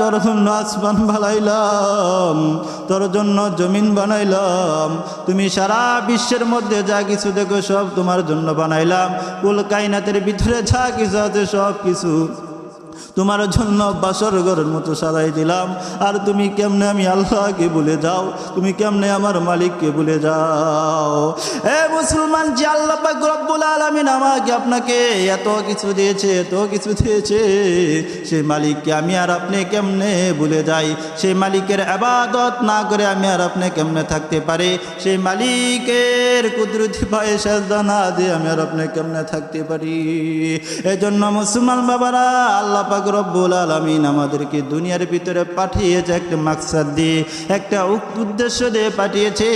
তোর জন্য আসমান বানাইলাম, তোর জন্য জমিন বানাইলাম, তুমি সারা বিশ্বের মধ্যে যা কিছু দেখো সব তোমার জন্য বানাইলাম। কুল কাইনাতের ভিতরে যা কিছু আছে সব কিছু তোমার জন্য বাসর ঘরের মতো সাজাই দিলাম। আর তুমি কেমনে আমি আল্লাহকে বলে যাও? তুমি কেমনে আমার মালিককে বলে যাও? এ মুসলমান, যে আল্লাহ পাক রব্বুল আলামিন আমাকে আপনাকে এত কিছু দিয়েছে, এত কিছু দিয়েছে সেই মালিককে আমি আর আপনি কেমনে ভুলে যাই? সেই মালিকের আবাদত না করে আমি আর আপনি কেমনে থাকতে পারি? সেই মালিকের কুদরতি পায়ে সাজদা না দিয়ে আমি আর আপনি কেমনে থাকতে পারি? এজন্য মুসলমান বাবারা, আল্লাহ পাক রব্বুল আলামিন আমাদেরকে দুনিয়ার ভিতরে পাঠিয়েছে একটা মাকসাদ দিয়ে, একটা উদ্দেশ্য দিয়ে পাঠিয়েছে।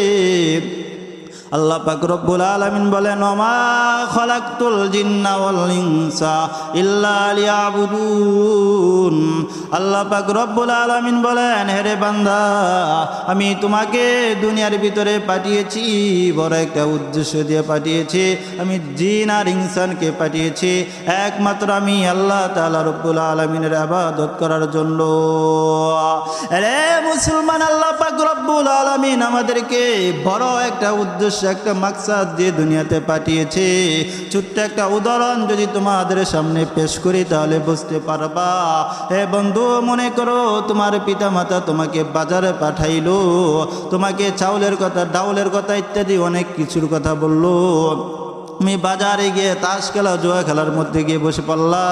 আল্লাহ পাক রব্বুল আলামিন বলেন, ওমা খলাকতুল জিন্না ওয়াল ইনসা ইল্লা আল্লাহ পাক রব্বুল আলামিন বলেন হেরে বান্দা, আমি তোমাকে দুনিয়ার ভিতরে পাঠিয়েছি, বড় একটা উদ্দেশ্য দিয়ে পাঠিয়েছি। আমি জিন আর ইনসানকে পাঠিয়েছি। একমাত্র আমি আল্লাহ তাআলা রব্বুল আলামিনের ইবাদত করার জন্য। রে মুসলমান, আল্লাহ পাক রব্বুল আলমিন আমাদেরকে বড় একটা উদ্দেশ্য, একটা মাকসাদ দিয়ে দুনিয়াতে পাঠিয়েছে। ছোট্ট একটা উদাহরণ যদি তোমাদের সামনে পেশ করি তাহলে বুঝতে পারবা। হে বন্ধু, মনে করো তোমার পিতা মাতা তোমাকে বাজারে পাঠাইলো, তোমাকে চাউলের কথা, ডাউলের কথা ইত্যাদি অনেক কিছুর কথা বলল। তুমি বাজারে গিয়ে তাস খেলা, জুয়া খেলার মধ্যে গিয়ে বসে পড়লা।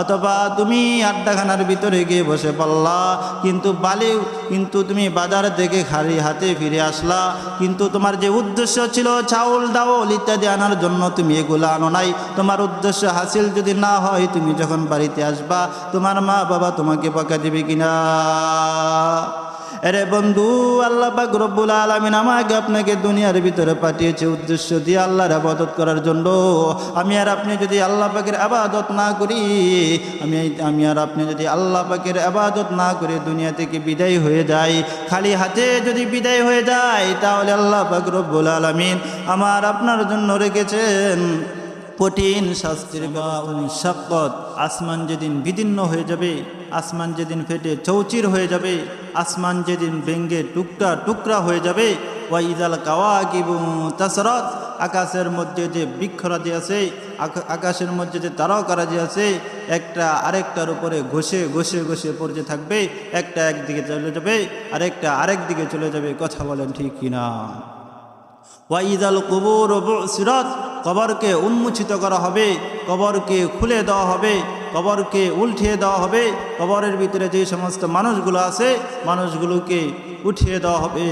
অথবা তুমি আড্ডাখানার ভিতরে গিয়ে বসে পড়লা। কিন্তু বালি কিন্তু তুমি বাজার থেকে খালি হাতে ফিরে আসলা। কিন্তু তোমার যে উদ্দেশ্য ছিল চাউল, ডাউল ইত্যাদি আনার জন্য তুমি এগুলো আনো নাই। তোমার উদ্দেশ্য হাসিল যদি না হয়, তুমি যখন বাড়িতে আসবা, তোমার মা বাবা তোমাকে বকা দেবে কিনা? আরে বন্ধু, আল্লাহ পাক রব্বুল আলামিন আমাকে আপনাকে দুনিয়ার ভিতরে পাঠিয়েছে উদ্দেশ্য দিয়ে আল্লাহর আবাদত করার জন্য। আমি আর আপনি যদি আল্লাহ পাকের আবাদত না করি, আমি আমি আর আপনি যদি আল্লাহ পাকের আবাদত না করে দুনিয়া থেকে বিদায় হয়ে যাই, খালি হাতে যদি বিদায় হয়ে যায়, তাহলে আল্লাহ পাক রব্বুল আলামিন আমার আপনার জন্য রেখেছেন। কঠিন শাস্তির সাক্ষত আসমান যেদিন বিদীর্ণ হয়ে যাবে, আসমান যেদিন ফেটে চৌচির হয়ে যাবে, আসমান যেদিন ভেঙ্গে টুকরা টুকরা হয়ে যাবে ওয়াইদাল কাওয়া কিবু তাসরত, আকাশের মধ্যে যে বৃক্ষরাজি আছে আকাশের মধ্যে যে তারকারাজি আছে, একটা আরেকটার উপরে ঘষে ঘষে ঘষে পড়তে থাকবে, একটা একদিকে চলে যাবে, আরেকটা আরেক দিকে চলে যাবে, কথা বলেন ঠিক কিনা? ওয়াইদাল কবর সিরত কবরকে উন্মোচিত করা হবে, কবরকে খুলে দেওয়া হবে, কবরকে উল্টিয়ে দেওয়া হবে, কবরের ভিতরে যে সমস্ত মানুষগুলো আছে, মানুষগুলোকে উঠিয়ে দেওয়া হবে।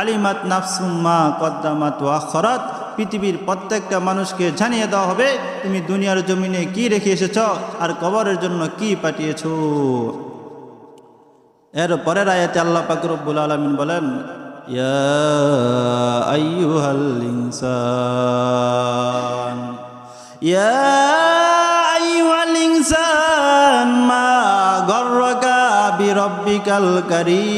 আলিমাত নাফসুম্মা কদ্দামাত ওয়াখরাত পৃথিবীর প্রত্যেকটা মানুষকে জানিয়ে দেওয়া হবে, তুমি দুনিয়ার জমিনে কি রেখে এসেছ আর কবরের জন্য কি পাঠিয়েছ। এর পরের আয়াতে আল্লাহ পাক রব্বুল আলামিন বলেন ইয়া আইয়ুহাল ইনসান ইয়া আইয়ুহাল ইনসান মা গর্রকা বিরব্বিকাল কারীম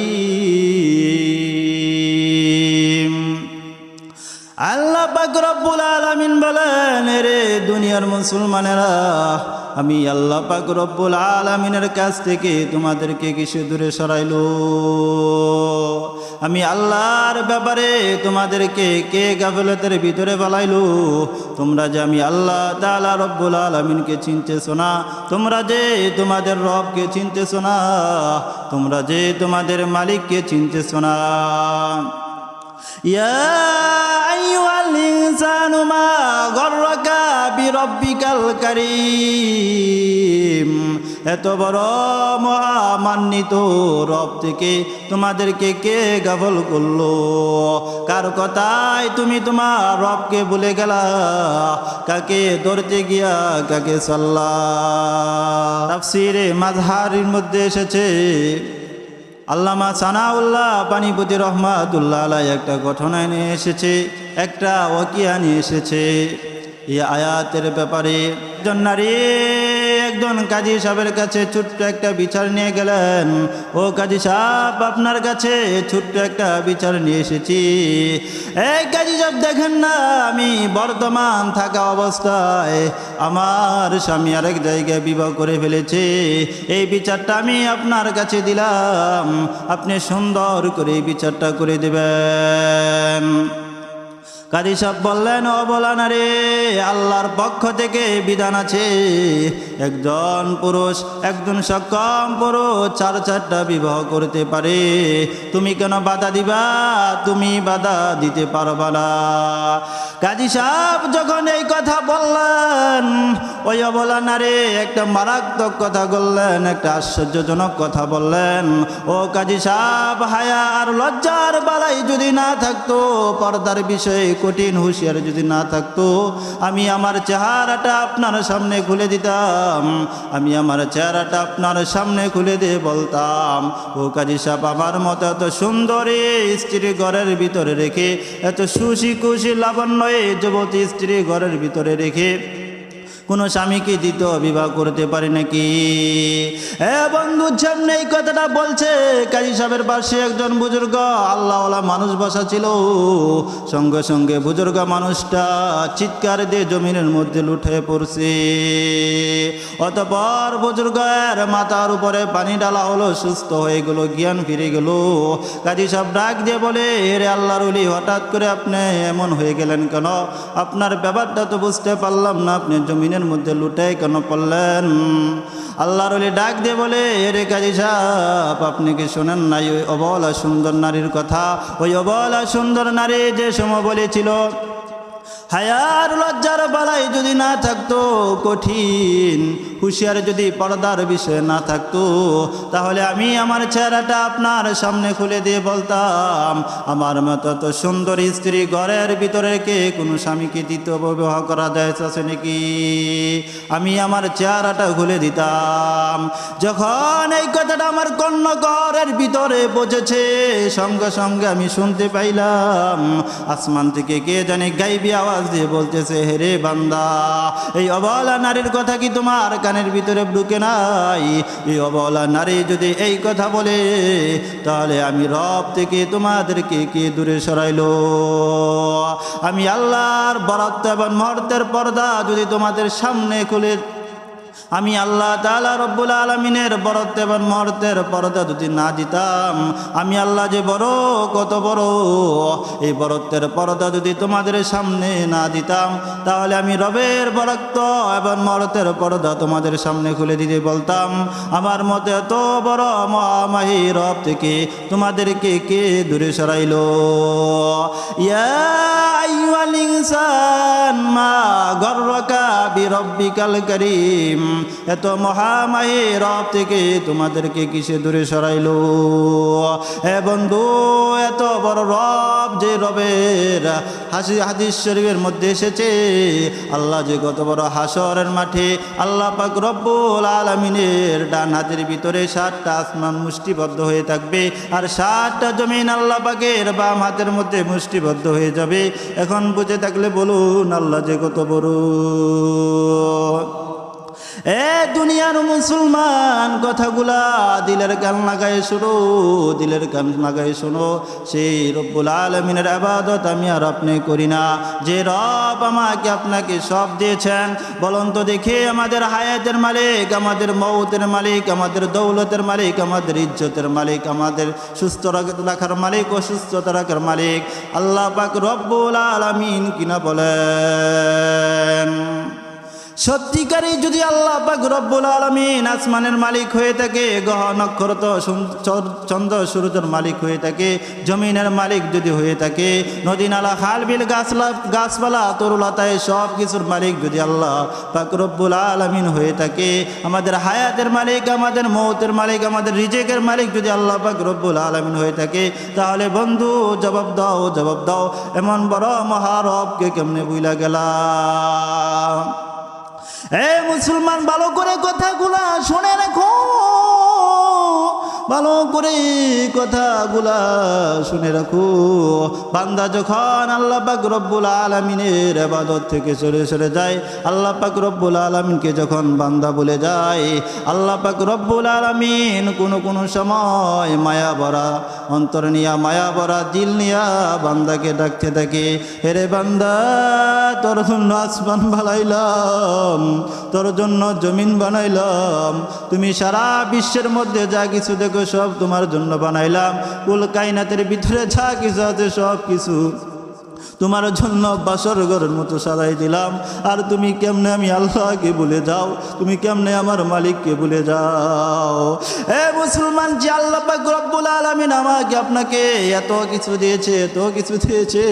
আল্লাহ পাক রব্বুল আলামিন বলেন রে দুনিয়ার মুসলমানেরা আমি আল্লাহ পাক রব্বুল আলামিনের কাছ থেকে তোমাদেরকে কিছু দূরে সরাইলো। আমি আল্লাহর ব্যাপারে তোমাদেরকে কে গাফলতের ভিতরে বালাইলো তোমরা যে আমি আল্লাহ তাআলা রব্বুল আলামিনকে চিনতেছো না, তোমরা যে তোমাদের রবকে চিনতেছো না, তোমরা যে তোমাদের মালিককে চিনতেছো না। يا أيها الإنسان ما غرك بربك الكريم এত বড় মহামান্বিত রব থেকে তোমাদেরকে কে গাফল করলো কার কথায় তুমি তোমার রবকে ভুলে গেলা কাকে ধরতে গিয়া কাকে সাল্লা তাফসিরে মাঝহারির মধ্যে এসেছে আল্লামা সানাউল্লাহ পানিপতি রহমাতুল্লাহ আলাই একটা ঘটনা নিয়ে এসেছে, একটা ওকিয়া নিয়ে এসেছে। এই আয়াতের ব্যাপারে একজন নারী একজন কাজী সাহেবের কাছে ছোট্ট একটা বিচার নিয়ে গেলেন। ও কাজী সাহেব, আপনার কাছে ছোট্ট একটা বিচার নিয়ে এসেছি। এই কাজী সাহেব, দেখেন না, আমি বর্তমান থাকা অবস্থায় আমার স্বামী আরেক জায়গায় বিবাহ করে ফেলেছে। এই বিচারটা আমি আপনার কাছে দিলাম। আপনি সুন্দর করে বিচারটা করে দেবেন। কাজী সাহেব বললেন অবলানা রে, আল্লাহর পক্ষ থেকে বিধান আছে। একজন পুরুষ, একজন সক্ষম পুরুষ চার চারটা বিবাহ করতে পারে। তুমি কেন বাধা দিবা? তুমি বাধা দিতে পারবা না। কাজী সাহেব যখন এই কথা বললেন, ওই অবলানা রে, একটা মারাত্মক কথা বললেন, একটা আশ্চর্যজনক কথা বললেন। ও কাজী সাহেব, হায়া আর লজ্জার বালাই যদি না থাকতো, পর্দার বিষয়ে কঠিন হুঁশিয়ার যদি না থাকতো, আমি আমার চেহারাটা আপনার সামনে খুলে দিতাম, আমি আমার চেহারাটা আপনার সামনে খুলে দিয়ে বলতাম, ও কাজী সাহেব, আমার মতো এত সুন্দরী স্ত্রী ঘরের ভিতরে রেখে, এত সুশি খুশি লাবণ্য যুবতী স্ত্রী ঘরের ভিতরে রেখে কোনো স্বামীকে দ্বিতীয় বিবাহ করতে পারে নাকি? এ বন্ধু সামনে এই কথাটা বলছে, কাজী সাহেবের পাশে একজন বুজুর্গ, আল্লাহওয়ালা মানুষ বসা ছিল। সঙ্গে সঙ্গে বুজুর্গ মানুষটা চিৎকার দিয়ে জমিনের মধ্যে লুঠে পড়ছে। অতপর বুজুর্গের মাথার উপরে পানি ডালা হলো, সুস্থ হয়ে গেল, জ্ঞান ফিরে গেল। কাজী সাহেব ডাক দিয়ে বলে রে আল্লাহর উলি হঠাৎ করে আপনি এমন হয়ে গেলেন কেন? আপনার ব্যাপারটা তো বুঝতে পারলাম না, আপনি জমিনের মধ্যে লুটাই কেন পড়লেন? আল্লাহর উলি ডাক দিয়ে বলে রে কাজী সাহেব, আপনি কি শোনেন নাই ওই অবলা সুন্দর নারীর কথা? ওই অবলা সুন্দর নারী যে সময় বলেছিল, হায়ার লজ্জার বালাই যদি না থাকতো কঠিন হুঁশিয়ার যদি পর্দার বিষয় না থাকতো, তাহলে আমি আমার চেহারাটা আপনার সামনে খুলে দিয়ে বলতাম, আমার মতো তো সুন্দর স্ত্রী ঘরের ভিতরে কে কোনো স্বামীকে দ্বিতীয় বিবাহ করা যায় আছে নাকি? আমি আমার চেহারাটা খুলে দিতাম। যখন এই কথাটা আমার কন্য ঘরের ভিতরে পৌঁছেছে সঙ্গে সঙ্গে আমি শুনতে পাইলাম, আসমান থেকে কে জানে গাইবি আওয়াজ দিয়ে বলতেছে হেরে বান্দা, এই অবলা নারীর কথা কি তোমার কানের ভিতরে ঢুকে নাই। এই অবলা নারী যদি এই কথা বলে, তাহলে আমি রব থেকে তোমাদেরকে কে দূরে সরাইল? আমি আল্লাহর বরাত্ম এবং মর্তের পর্দা যদি তোমাদের সামনে খুলে আমি আল্লাহ তালা রব্বুল আলমিনের বরত্ব এবং মহর্তের পর্দা যদি না দিতাম, আমি আল্লাহ যে বড়, কত বড়, এই বরত্বের পর্দা যদি তোমাদের সামনে না দিতাম, তাহলে আমি রবের বরত্ব এবং মহরতের পর্দা তোমাদের সামনে খুলে দিতে বলতাম। আমার মতে এত বড় মহামাহি রব থেকে তোমাদেরকে কে দূরে সরাইল? ইয়া ইনসান মা গর্রকা বিরব্বিকাল করিম। এত মহামাহি রব থেকে তোমাদেরকে কিসে দূরে সরাইলো? এ বন্ধু, এত বড় রব যে রবের হাসি, হাদিস শরীফের মধ্যে এসেছে। আল্লাহ যে কত বড় হাসরের মাঠে আল্লাহ পাক রব্বুল আলমিনের ডান হাতের ভিতরে সাতটা আসমান মুষ্টিবদ্ধ হয়ে থাকবে আর সাতটা জমিন আল্লাহ পাকের বাম হাতের মধ্যে মুষ্টিবদ্ধ হয়ে যাবে। এখন বুঝে থাকলে বলুন, আল্লাহ যে কত বড়। এ দুনিয়ার মুসলমান, কথাগুলা দিলের গান লাগাই শোনো, দিলের গান লাগাই শুনো। সেই রব্বুল আলমিনের আবাদত আমি আর আপনি করি না। যে রব আমাকে আপনাকে সব দিয়েছেন, বলুন তো দেখে আমাদের হায়াতের মালিক, আমাদের মৌতের মালিক, আমাদের দৌলতের মালিক, আমাদের ইজ্জতের মালিক, আমাদের সুস্থ রাখার মালিক অসুস্থতা রাখার মালিক। আল্লাহ পাক রব্বুল আলমিন কিনা বলেন। সত্যিকারই যদি আল্লাহ পাক রব্বুল আলমিন আসমানের মালিক হয়ে থাকে গহ নক্ষত্র চন্দ্র, সূর্যের মালিক হয়ে থাকে, জমিনের মালিক যদি হয়ে থাকে নদী নালা খাল, বিল, গাছলা, গাছপালা, তরুলতায় সব কিছুর মালিক যদি আল্লাহ পাক রব্বুল আলমিন হয়ে থাকে, আমাদের হায়াতের মালিক, আমাদের মৌতের মালিক, আমাদের রিজেকের মালিক যদি আল্লাহ পাক রব্বুল আলমিন হয়ে থাকে, তাহলে বন্ধু জবাব দাও জবাব দাও, এমন বড় মহারবকে কেমনে বুইলা গেলাম? এ মুসলমান ভালো করে কথাগুলা শুনে রাখো। ভালো করে কথাগুলা শুনে রাখো। বান্দা যখন আল্লাহ পাক রব্বুল আলমিনের আবাদত থেকে সরে সরে যায়, আল্লাহ পাক রব্বুল আলমিনকে যখন বান্দা বলে যায়, আল্লাহ পাক রব্বুল আলমিন কোনো কোনো সময় মায়া ভরা, অন্তর নিয়া মায়া ভরা, দিল নিয়া বান্দাকে ডাকতে থাকে হেরে বান্দা, তোর জন্য আসমান বানাইলাম, তোর জন্য জমিন বানাইলাম, তুমি সারা বিশ্বের মধ্যে যা কিছু দেখো সব তোমার জন্য বানাইলাম। কুল কাইনাতের ভিতরে যা কিছু আছে সব কিছু তোমার জন্য বাসর ঘরের মতো সাজাই দিলাম। আর তুমি কেমনে আমি আল্লাহকে বলে যাও? তুমি কেমনে আমার মালিককে বলে যাও? এ মুসলমান, যে আল্লাহ রব্বুল আলামিন আমাকে আপনাকে এত কিছু দিয়েছে, এত কিছু দিয়েছে,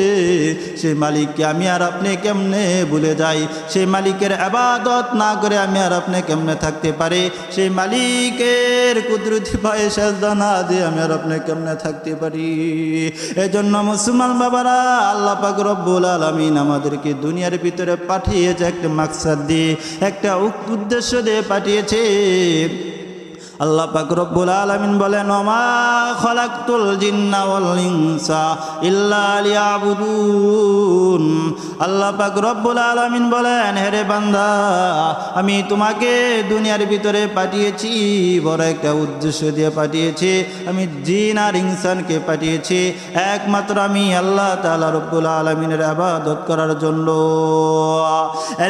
সেই মালিককে আমি আর আপনি কেমনে ভুলে যাই? সেই মালিকের আবাদত না করে আমি আর আপনি কেমনে থাকতে পারি? সেই মালিকের কুদরতি পায়ে সেজদা না দিয়ে আমি আর আপনি কেমনে থাকতে পারি? এজন্য মুসলমান বাবারা, আল্লাহ পাক রব্বুল আলমিন আমাদেরকে দুনিয়ার ভিতরে পাঠিয়েছে একটা মাকসাদ দিয়ে একটা উদ্দেশ্য দিয়ে পাঠিয়েছে। আল্লাহ পাক রব্বুল আলামিন বলেন, ওমা খলাকতুল জিন্না ওয়াল ইনসা ইল্লা লিয়াবুদুন। আল্লাহ পাক রব্বুল আলামিন বলেন হেরে বান্দা, আমি তোমাকে দুনিয়ার ভিতরে পাঠিয়েছি, বড় একটা উদ্দেশ্য দিয়ে পাঠিয়েছি। আমি জিন আর ইনসানকে পাঠিয়েছি। একমাত্র আমি আল্লাহ তাআলা রব্বুল আলামিনের ইবাদত করার জন্য।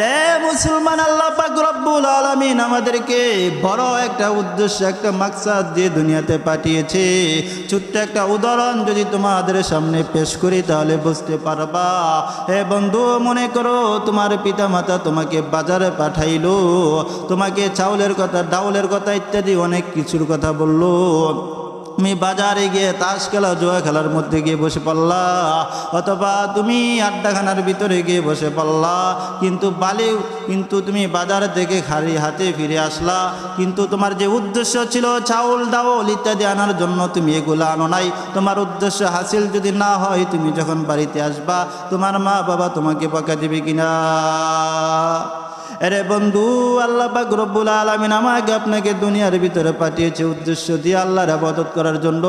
রে মুসলমান, আল্লাহ পাক রব্বুল আলামিন আমাদেরকে বড় একটা উদ্দেশ্য একটা মাকসাদ দিয়ে দুনিয়াতে পাঠিয়েছে। ছোট্ট একটা উদাহরণ যদি তোমাদের সামনে পেশ করি তাহলে বুঝতে পারবা। হে বন্ধু, মনে করো তোমার পিতা মাতা তোমাকে বাজারে পাঠাইলো। তোমাকে চাউলের কথা, ডাউলের কথা ইত্যাদি অনেক কিছুর কথা বলল। তুমি বাজারে গিয়ে তাস খেলা জুয়া খেলার মধ্যে গিয়ে বসে পড়লা। অথবা তুমি আড্ডাখানার ভিতরে গিয়ে বসে পড়লা। কিন্তু বালি, কিন্তু তুমি বাজার থেকে খালি হাতে ফিরে আসলা। কিন্তু তোমার যে উদ্দেশ্য ছিল চাউল, ডাউল ইত্যাদি আনার জন্য তুমি এগুলো আনো নাই। তোমার উদ্দেশ্য হাসিল যদি না হয়, তুমি যখন বাড়িতে আসবা, তোমার মা বাবা তোমাকে বকা দেবে কিনা? আরে বন্ধু, আল্লাহ পাক রব্বুল আলামিন আমাকে আপনাকে দুনিয়ার ভিতরে পাঠিয়েছে উদ্দেশ্য দিয়ে আল্লাহর আবাদত করার জন্য।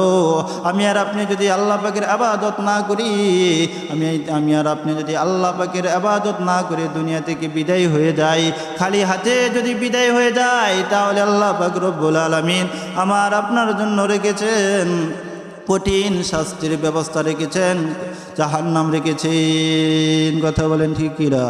আমি আর আপনি যদি আল্লাহ পাকের আবাদত না করি, আমি আমি আর আপনি যদি আল্লাহ পাকের আবাদত না করে দুনিয়া থেকে বিদায় হয়ে যাই, খালি হাতে যদি বিদায় হয়ে যায় তাহলে আল্লাহ পাক রব্বুল আলামিন আমার আপনার জন্য রেখেছেন কঠিন শাস্তির ব্যবস্থা রেখেছেন, জাহান্নাম রেখেছেন। কথা বলেন ঠিক কিরা